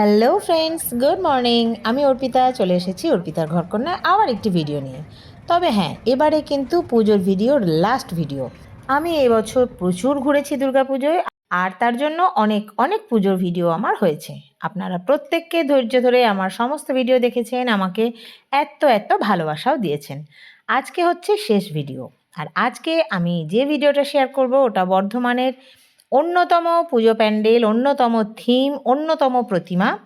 Hello friends good morning আমি অর্পিতা, চলে এসেছি অর্পিতার ঘরকন্যা আবার একটি ভিডিও নিয়ে। তবে হ্যাঁ এবারে কিন্তু পুজোর ভিডিওর লাস্ট ভিডিও আমি এবছর প্রচুর ঘুরেছি দুর্গাপুজোয়, আর তার জন্য অনেক অনেক পুজোর ভিডিও আমার হয়েছে। আপনারা প্রত্যেককে ধৈর্য ধরে আমার সমস্ত ভিডিও দেখেছেন, আমাকে এত এত ভালোবাসাও দিয়েছেন। আজকে হচ্ছে শেষ ভিডিও আর আজকে আমি যে ভিডিওটা শেয়ার করব, ওটা বর্ধমানের অন্যতম পুজো প্যান্ডেল, অন্যতম থিম অন্যতম প্রতিমা,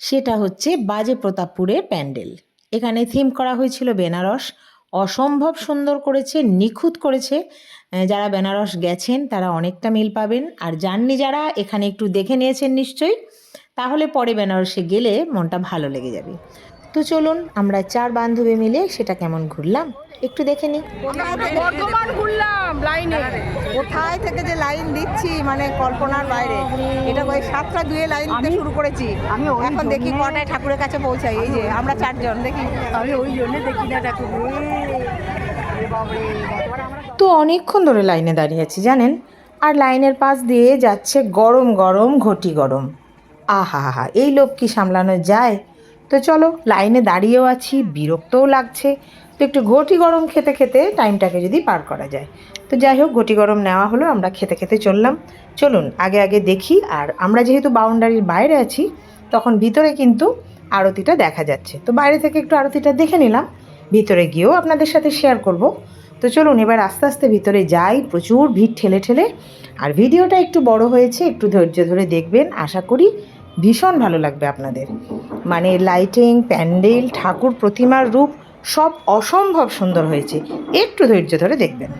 সেটা হচ্ছে বাজে প্রতাপপুরের প্যান্ডেল। এখানে থিম করা হয়েছিল বেনারস। অসম্ভব সুন্দর করেছে, নিখুঁত করেছে। যারা বেনারস গেছেন, তারা অনেকটা মিল পাবেন। আর যাননি যারা, এখানে একটু দেখে নিয়েছেন নিশ্চয়ই। তাহলে পরে বেনারসে গেলে মনটা ভালো লেগে যাবে। তো চলুন আমরা চার বান্ধবী মিলে সেটা কেমন ঘুরলাম? একটু দেখে নিই। বর্ধমান ঘুরলাম লাইনে। কোথায় থেকে যে লাইন দিচ্ছি মানে কল্পনার বাইরে। এটা ওই সাতটা দুয়ে লাইন দিতে শুরু করেছি। আমি এখন দেখি কটায় ঠাকুরের কাছে পৌঁছাই। এই যে আমরা চারজন দেখি। আমি ওই জন্য দেখি না ঠাকুর। তো অনেকক্ষণ ধরে লাইনে দাঁড়িয়ে আছি জানেন? আর লাইনের পাশ দিয়ে যাচ্ছে গরম গরম ঘটি গরম। আহা হা এই লোক কি সামলানো যায়? তো চলো, লাইনে দাঁড়িয়েও আছি, বিরক্তও লাগছে। তো একটু ঘটি গরম খেতে খেতে টাইমটাকে যদি পার করা যায়। তো যাই হোক, ঘটি গরম নেওয়া হলো, আমরা খেতে খেতে চললাম। চলুন, আগে আগে দেখি, আর আমরা যেহেতু বাউন্ডারির বাইরে আছি, তখন ভিতরে কিন্তু আরতিটা দেখা যাচ্ছে। তো বাইরে থেকে একটু আরতিটা দেখে নিলাম, ভিতরে গিয়েও আপনাদের সাথে শেয়ার করব। তো চলুন, এবার আস্তে আস্তে ভিতরে যাই, প্রচুর ভিড় ঠেলে ঠেলে। আর ভিডিওটা একটু বড় হয়েছে, একটু ধৈর্য ধরে দেখবেন, আশা করি ভীষণ ভালো লাগবে আপনাদের। মানে লাইটিং প্যান্ডেল ঠাকুর প্রতিমার রূপ সব অসম্ভব সুন্দর হয়েছে। একটু ধৈর্য ধরে দেখবেন।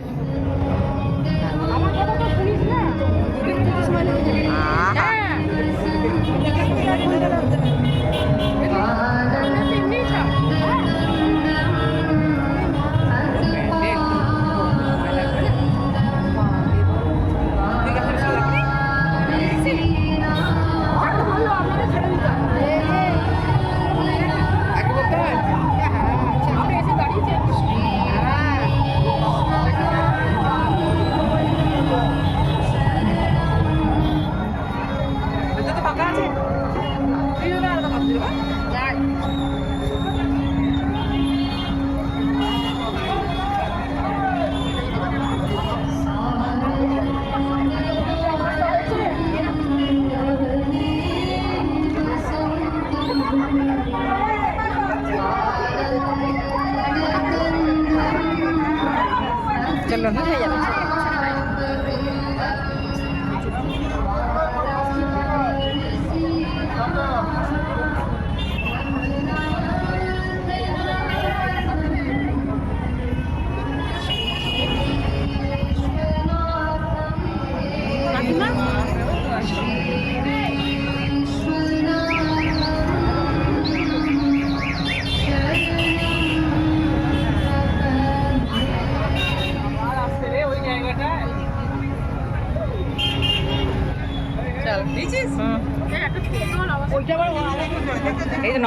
এই যে?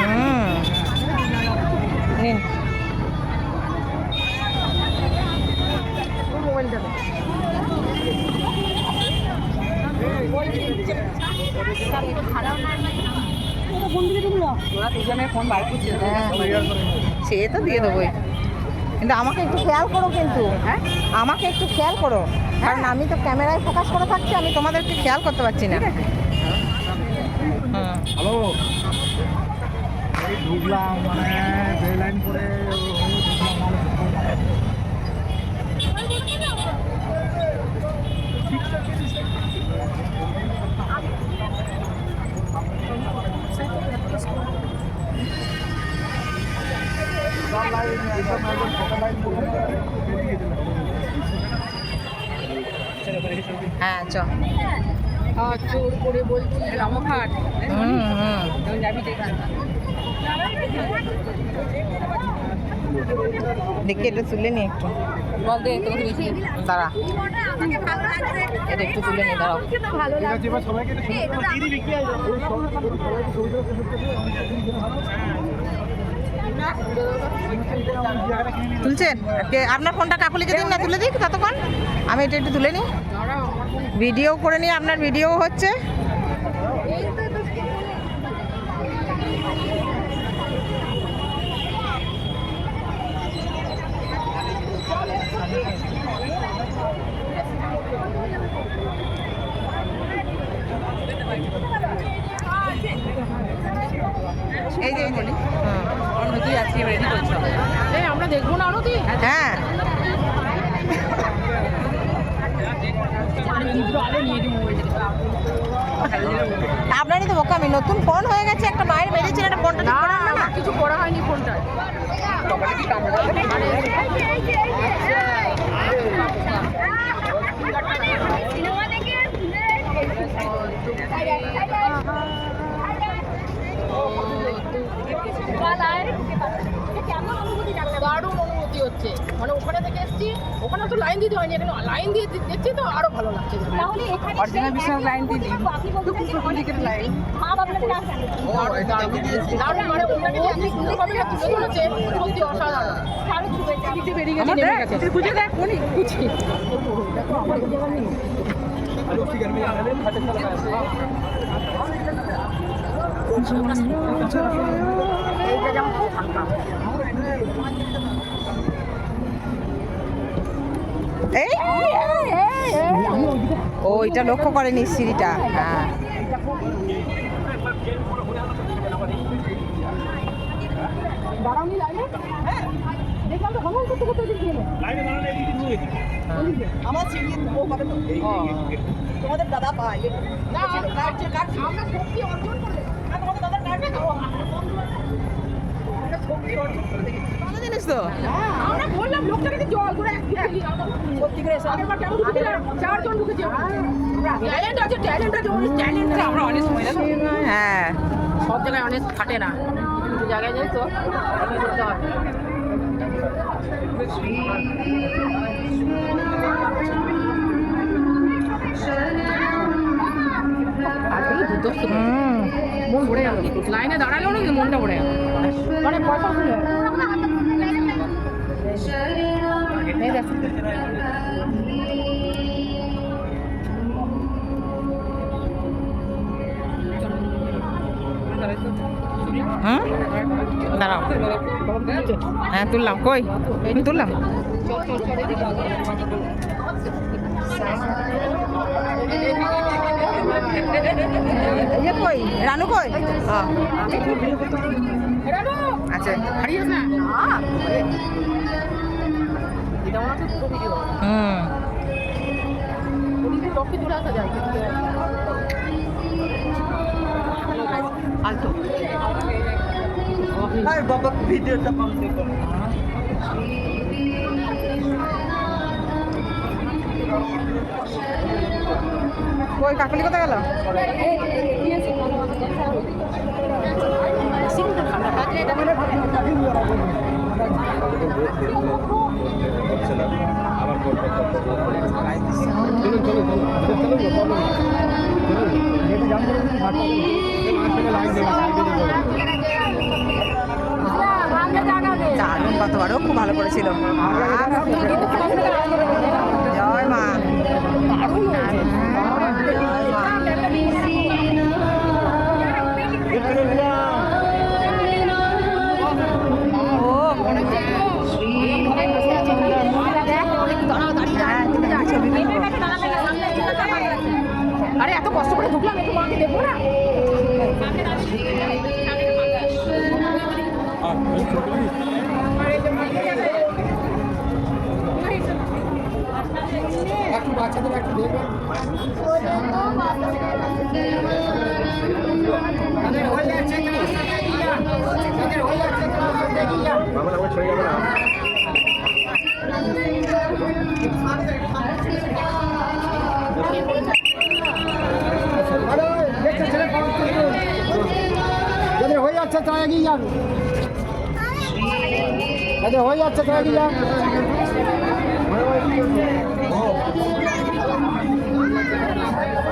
হুম। নিন। হ্যাঁ। সে তো দিয়ে দেবোই কিন্তু আমাকে একটু খেয়াল করো কিন্তু। হ্যাঁ? আমাকে একটু খেয়াল করো। কারণ আমি তো ক্যামেরায় ফোকাস করে থাকছি আমি তোমাদেরকে খেয়াল করতে পারছি না। হ্যালো। Thank you. হ্যাঁ চ বলছি রামঘাট দেখি এটা তুলে নি একটু বল দে তোকে বেশি দাঁড়া এটা একটু তুলে নি দাঁড়াও তুলছেন? আপনার ফোনটা কাকুলিকে দিন না, তুলে দিক ততক্ষণ। আমি এটা একটু তুলে নিই। ভিডিও করে নিই আপনার ভিডিও হচ্ছে। এই যে এই যে হুম। অন্যতি আছি রেডি করছ এই আমরা দেখব না অনতি হ্যাঁ। আপনারই তো বোকামি নতুন ফোন হয়ে গেছে একটা মায়ের বেরিয়েছিল একটা ফোনটা না না? কিছু করা হয়নি ফোনটায় দারুণ হচ্ছে মানে ওখানে থেকে এসছি ওখানে তো লাইন দিতে হয়নি এখানে লাইন দিয়ে দেখছি তো আরও ভালো লাগছে অরিজিনাল বিশাল লাইন দিলি লাইন দারুণ মানে ওখানে যে এত সুন্দরভাবে না তুলে ধরেছে সত্যি অসাধারণ। বেরিয়ে গেছে নেমে গেছে। তুই বুঝে দেখ এই ও এটা লক্ষ্য করেনি সিঁড়িটা। হ্যাঁ। করতে ওদিকে গেলে। না আমরা শক্তি অর্জন করলে ভালো জিনিস তো আমরা বললাম লোকটাকে জল করে হ্যাঁ সব জায়গায় অনেক খাটে না। জায়গায় যাই তো? করতে হবে? মন লাইনে দাঁড়ালেও না কিন্তু মনটা ভরে গেল। মানে পয়সা হুম? দাঁড়াও। হ্যাঁ তুললাম। কই? তুললাম। এই যে কই? রানু কই? আচ্ছা। হারিয়ে না মনে হচ্ছে পুরো ভিডিও হুম ওদিকে টপকে চলে আসা যায় আলতো কই কাকলি কোথায় গেল। চলুন। দেবো। দারুণ কতবারও খুব ভালো করেছিল। যাচ্ছে তো এগিয়ে যাবে আরে হয়ে যাচ্ছে তো এগিয়ে যাবে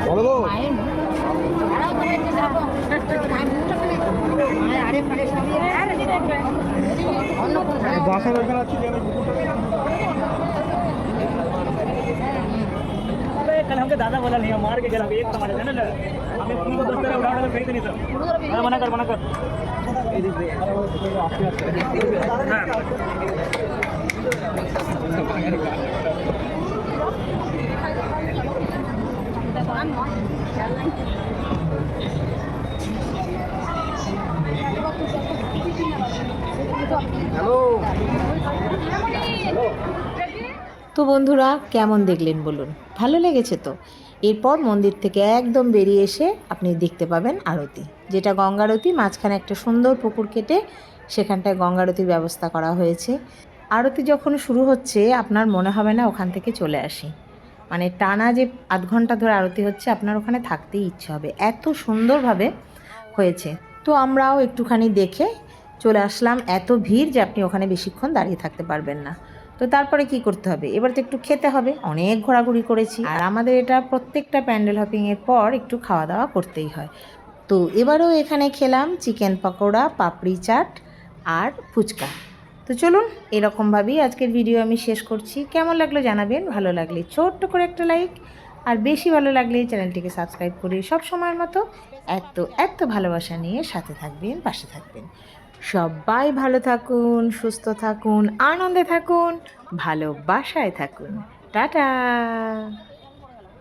বলো বাসার ওখানে আছে कल हमके दादा बोला नहीं मार के गया एक हमारे है ना हमें पूरी को दोस्त उड़ा उड़ा फेंक नहीं सर हाँ, मना कर मना कर তো বন্ধুরা, কেমন দেখলেন বলুন? ভালো লেগেছে তো? এরপর মন্দির থেকে একদম বেরিয়ে এসে আপনি দেখতে পাবেন আরতি, যেটা গঙ্গারতি মাঝখানে একটা সুন্দর পুকুর কেটে সেখানটায় গঙ্গারতির ব্যবস্থা করা হয়েছে। আরতি যখন শুরু হচ্ছে, আপনার মনে হবে না ওখান থেকে চলে আসি। মানে টানা যে আধ ঘণ্টা ধরে আরতি হচ্ছে, আপনার ওখানে থাকতেই ইচ্ছে হবে। এত সুন্দরভাবে হয়েছে। তো আমরাও একটুখানি দেখে চলে আসলাম। এত ভিড় যে আপনি ওখানে বেশিক্ষণ দাঁড়িয়ে থাকতে পারবেন না। তো তারপরে কি করতে হবে? এবার তো একটু খেতে হবে। অনেক ঘোরাঘুরি করেছি। আর আমাদের এটা প্রত্যেকটা প্যান্ডেল হপিংয়ের পর একটু খাওয়া দাওয়া করতেই হয়। তো এবারও এখানে খেলাম চিকেন পকোড়া, পাপড়ি চাট আর ফুচকা। তো চলুন, এরকমভাবেই আজকের ভিডিও আমি শেষ করছি। কেমন লাগল জানাবেন? ভালো লাগলে ছোট্ট করে একটা লাইক আর বেশি ভালো লাগলে চ্যানেলটিকে সাবস্ক্রাইব করে সব সময়ের মতো এত এত ভালোবাসা নিয়ে সাথে থাকবেন, পাশে থাকবেন। সবাই ভালো থাকুন সুস্থ থাকুন আনন্দে থাকুন ভালোবাসায় থাকুন। টাটা!